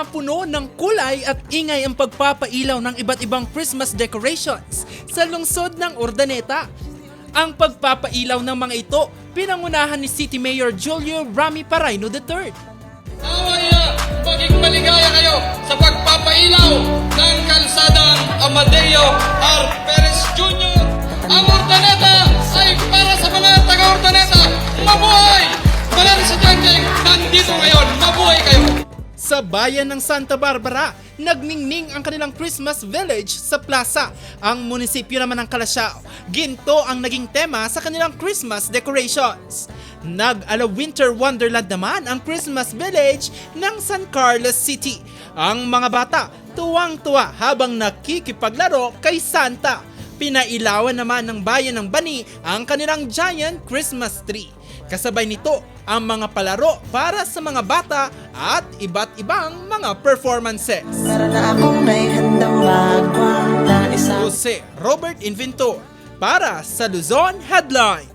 na puno ng kulay at ingay ang pagpapailaw ng iba't ibang Christmas decorations sa lungsod ng Urdaneta. Ang pagpapailaw ng mga ito pinangunahan ni City Mayor Julio Rami Paraino III. Nawaya, maging maligaya kayo sa pagpapailaw ng kalsadang Amadeo R. Perez Jr. Ang Urdaneta ay para sa mga taga-Urdaneta. Mabuhay! Malang sa Jengjeng, nandito ngayon. Mabuhay kayo! Sa bayan ng Santa Barbara, nagningning ang kanilang Christmas village sa plaza. Ang munisipyo naman ng Calasiao, ginto ang naging tema sa kanilang Christmas decorations. Nag-ala Winter Wonderland naman ang Christmas village ng San Carlos City. Ang mga bata tuwang-tuwa habang nakikipaglaro kay Santa. Pinailawan naman ng bayan ng Bani ang kanilang giant Christmas tree. Kasabay nito ang mga palaro para sa mga bata at iba't ibang mga performances. Para na akong may handang magwa na Jose Robert Inventor para sa Luzon Headline.